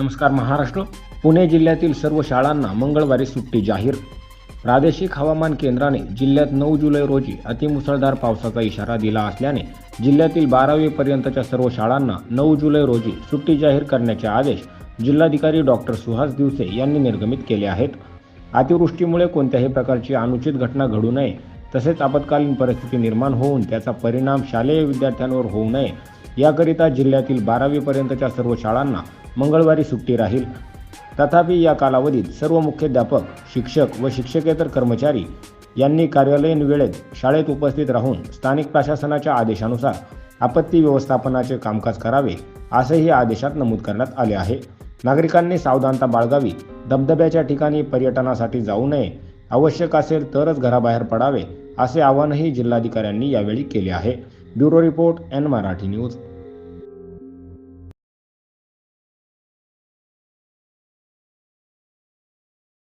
नमस्कार महाराष्ट्र. पुणे जिल्ह्यातील सर्व शाळांना मंगळवारी सुट्टी जाहीर. प्रादेशिक हवामान केंद्राने जिल्ह्यात नऊ जुलै रोजी अतिमुसळधार पावसाचा इशारा दिला असल्याने जिल्ह्यातील बारावीपर्यंतच्या सर्व शाळांना नऊ जुलै रोजी सुट्टी जाहीर करण्याचे आदेश जिल्हाधिकारी डॉक्टर सुहास दिवसे यांनी निर्गमित केले आहेत. अतिवृष्टीमुळे कोणत्याही प्रकारची अनुचित घटना घडू नये तसेच आपत्कालीन परिस्थिती निर्माण होऊन त्याचा परिणाम शालेय विद्यार्थ्यांवर होऊ नये याकरिता जिल्ह्यातील बारावीपर्यंतच्या सर्व शाळांना मंगळवारी सुट्टी राहील. तथापि या कालावधीत सर्व मुख्याध्यापक शिक्षक व शिक्षकेतर कर्मचारी यांनी कार्यालयीन वेळेत शाळेत उपस्थित राहून स्थानिक प्रशासनाच्या आदेशानुसार आपत्ती व्यवस्थापनाचे कामकाज करावे असेही आदेशात नमूद करण्यात आले आहे. नागरिकांनी सावधानता बाळगावी धबधब्याच्या ठिकाणी पर्यटनासाठी जाऊ नये आवश्यक असेल तरच घराबाहेर पडावे असे आवाहनही जिल्हाधिकाऱ्यांनी यावेळी केले आहे. Bureau report N Marathi news.